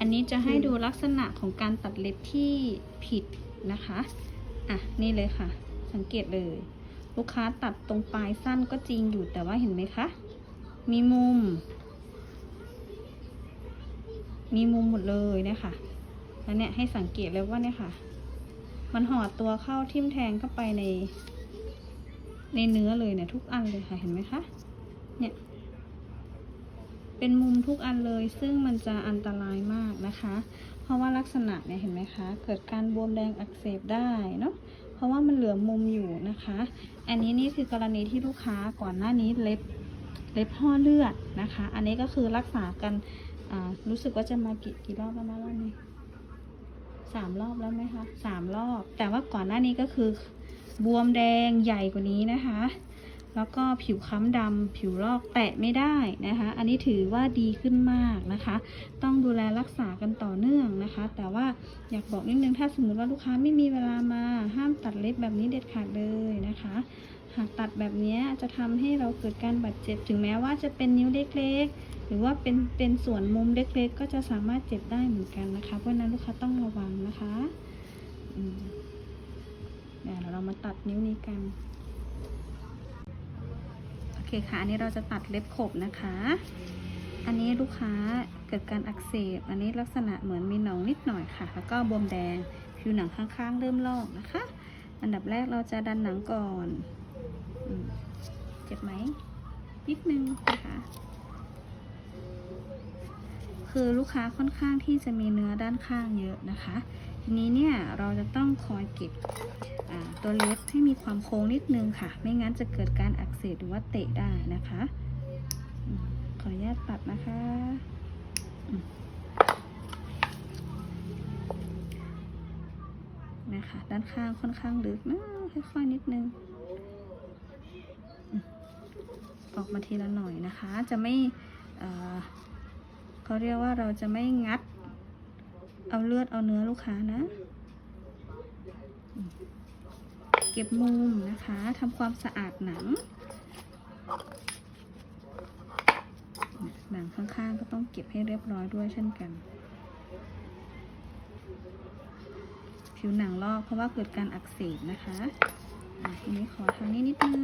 อันนี้จะให้ดูลักษณะของการตัดเล็บที่ผิดนะคะ อะ นี่เลยค่ะ สังเกตเลย ลูกค้าตัดตรงปลายสั้นก็จริงอยู่แต่ว่าเห็นไหมคะ มีมุม มีมุมหมดเลยเนี่ยค่ะ แล้วเนี่ยให้สังเกตเลยว่าเนี่ยค่ะ มันห่อตัวเข้าทิ่มแทงเข้าไปใน ในเนื้อเลยเนี่ยทุกอันเลยค่ะ เห็นไหมคะ เนี่ย เป็นมุมทุกอันเลย ซึ่งมันจะอันตรายมากนะคะ เพราะว่าลักษณะเนี่ยเห็นไหมคะ เกิดการบวมแดงอักเสบได้เนาะเพราะว่ามันเหลือมุมอยู่นะคะ อันนี้นี่คือกรณีที่ลูกค้าก่อนหน้านี้เล็บเล็บห่อเลือดนะคะ อันนี้ก็คือรักษากันอ่ารู้สึกว่าจะมากี่กี่รอบแล้วนะรอบนี้สามรอบแล้วไหมคะสามรอบ แต่ว่าก่อนหน้านี้ก็คือบวมแดงใหญ่กว่านี้นะคะ แล้วก็ผิวค้ำดำผิวลอกแตะไม่ได้นะคะ อันนี้ถือว่าดีขึ้นมากนะคะ ต้องดูแลรักษากันต่อเนื่องนะคะ แต่ว่าอยากบอกนิดนึงถ้าสมมติว่าลูกค้าไม่มีเวลามาห้ามตัดเล็บแบบนี้เด็ดขาดเลยนะคะ หากตัดแบบนี้จะทำให้เราเกิดการบาดเจ็บถึงแม้ว่าจะเป็นนิ้วเล็กๆ หรือว่าเป็นเป็นส่วนมุมเล็กๆ ก็จะสามารถเจ็บได้เหมือนกันนะคะ เพราะนั้นลูกค้าต้องระวังนะคะเดี๋ยวเรามาตัดนิ้วนี้กัน เคค่ะอันนี้เราจะตัดเล็บขบนะคะ อันนี้ลูกค้าเกิดการอักเสบ อันนี้ลักษณะเหมือนมีหนองนิดหน่อยค่ะ แล้วก็บวมแดงผิวหนังข้างๆ เริ่มลอกนะคะ อันดับแรกเราจะดันหนังก่อนอเจ็บไหมนิดนึงนะคะคือลูกค้าค่อนข้างที่จะมีเนื้อด้านข้างเยอะนะคะ ทีนี้เนี่ยเราจะต้องคอยเก็บตัวเล็บให้มีความโค้งนิดนึงค่ะ ไม่งั้นจะเกิดการอักเสบหรือว่าเตะได้นะคะ ขออนุญาตตัดนะคะนะคะด้านข้างค่อนข้างลึกนะค่อยๆนิดนึง ออกมาทีละหน่อยนะคะ จะไม่เขาเรียกว่าเราจะไม่งัด เอาเลือดเอาเนื้อลูกค้านะ เก็บมุมนะคะทำความสะอาดหนัง หนังข้างๆก็ต้องเก็บให้เรียบร้อยด้วยเช่นกัน ผิวหนังลอกเพราะว่าเกิดการอักเสบนะคะอะทีนี้ขอทางนี้นิดนึง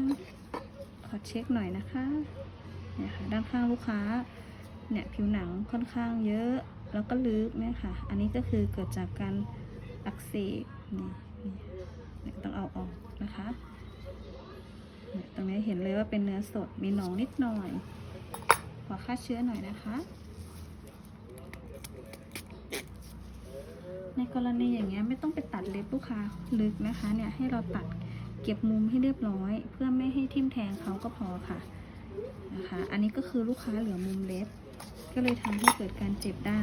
ขอเช็คหน่อยนะคะเนี่ยค่ะด้านข้างลูกค้าเนี่ยผิวหนังค่อนข้างเยอะ แล้วก็ลึกเนี่ยค่ะ อันนี้ก็คือเกิดจากการอักเสบนี่นี่เนี่ยต้องเอาออกนะคะเนี่ยตรงนี้เห็นเลยว่าเป็นเนื้อสด มีหนองนิดหน่อย ขอฆ่าเชื้อหน่อยนะคะ ในกรณีอย่างเงี้ยไม่ต้องไปตัดเล็บลูกค้าลึกนะคะ เนี่ยให้เราตัดเก็บมุมให้เรียบร้อย เพื่อไม่ให้ทิ่มแทงเขาก็พอค่ะ นะคะ อันนี้ก็คือลูกค้าเหลือมุมเล็บ ก็เลยทำให้เกิดการเจ็บได้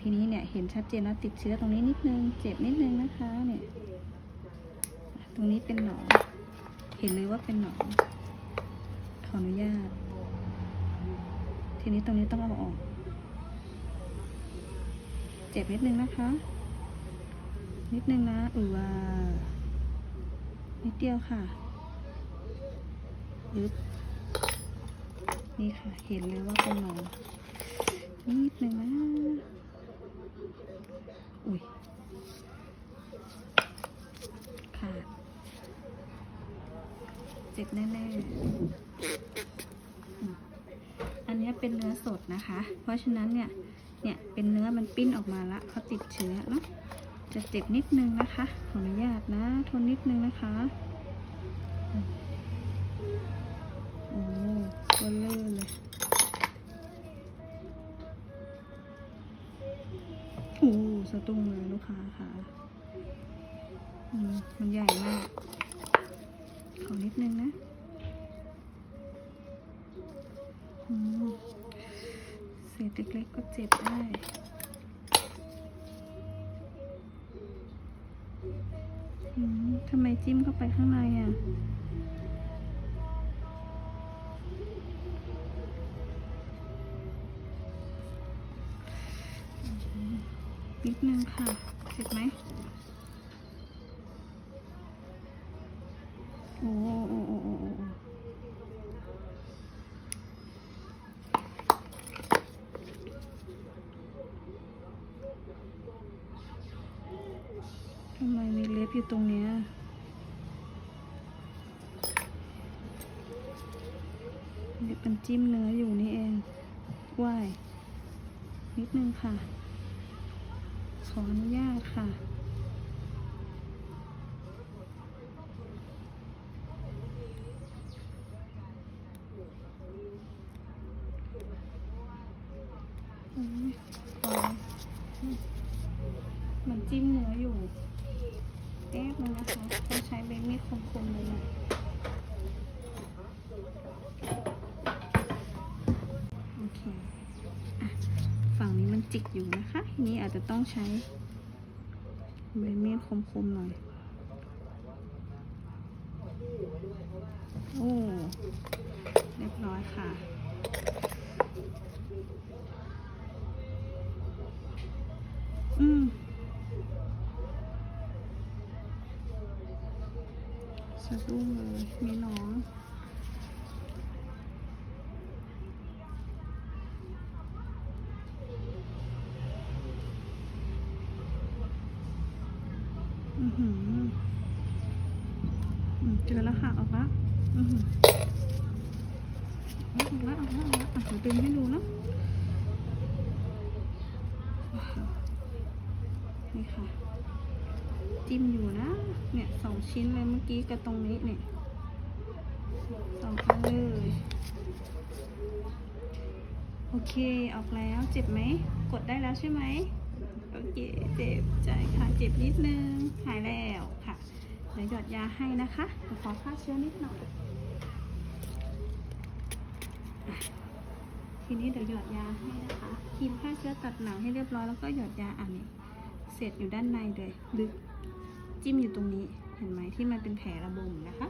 ทีนี้เนี่ยเห็นชัดเจนแล้วติดเชื้อตรงนี้นิดนึง เจ็บนิดนึงนะคะเนี่ยตรงนี้เป็นหนองเห็นเลยว่าเป็นหนองขออนุญาต ทีนี้ตรงนี้ต้องเอาออก เจ็บนิดนึงนะคะ นิดนึงนะอือว่านิดเดียวค่ะยึด นี่ค่ะ เห็นเลยว่าเป็นหนองนิดนึงนะ อุ้ยขาดเจ็บแน่ๆ อันนี้เป็นเนื้อสดนะคะ เพราะฉะนั้นเนี่ย เนี่ยเป็นเนื้อมันปิ้นออกมาละเขาติดเชื้อเนาะ จะเจ็บนิดนึงนะคะ ขออนุญาตนะ ทนนิดนึงนะคะอืม ตัวเลื่อเลยโอ้สะตุ้งเลยลูกค้าค่ะมันใหญ่มาก ขอนิดนึงนะเศษเล็กๆก็เจ็บได้ทำไมจิ้มเข้าไปข้างในอะ นิดนึงค่ะ เสร็จไหมโอ้โอ้โอ้โอ้ทำไมมีเล็บอยู่ตรงเนี้ยเล็บมันจิ้มเนื้ออยู่นี่เองไหวนิดนึงค่ะ ขออนุญาตค่ะ มันจิ้มเนื้ออยู่แป๊บนึงนะคะต้องใช้ใบมีดคมๆเลยนะโอเคอะฝั่งนี้มันจิกอยู่นะคะ ทีนี้ อาจจะต้องใช้ใบมีดคมๆหน่อย โอ้ เรียบร้อยค่ะอืมสะดุ้งเลยมีน้อง อือหืออืม เจอแล้วค่ะออกล้วอือกล้วออกล้วออกแล้วอะเดี๋ยวดึงให้ดูเนาะนี่ค่ะ จิ้มอยู่นะ เนี่ยสองชิ้นเลยเมื่อกี้กับตรงนี้เนี่ยสองอันเลย โอเค ออกแล้วเจ็บไหม กดได้แล้วใช่ไหม โอเคเจ็บใจค่ะเจ็บนิดนึงหายแล้วค่ะเดี๋ยวหยอดยาให้นะคะขอฆ่าเชื้อนิดหน่อยทีนี้เดี๋ยวหยอดยาให้นะคะครีมฆ่าเชื้อตัดหนังให้เรียบร้อยแล้วก็หยอดยาอันนี้เศษอยู่ด้านในเลยลึกจิ้มอยู่ตรงนี้เห็นไหมที่มันเป็นแผลระบมนะคะ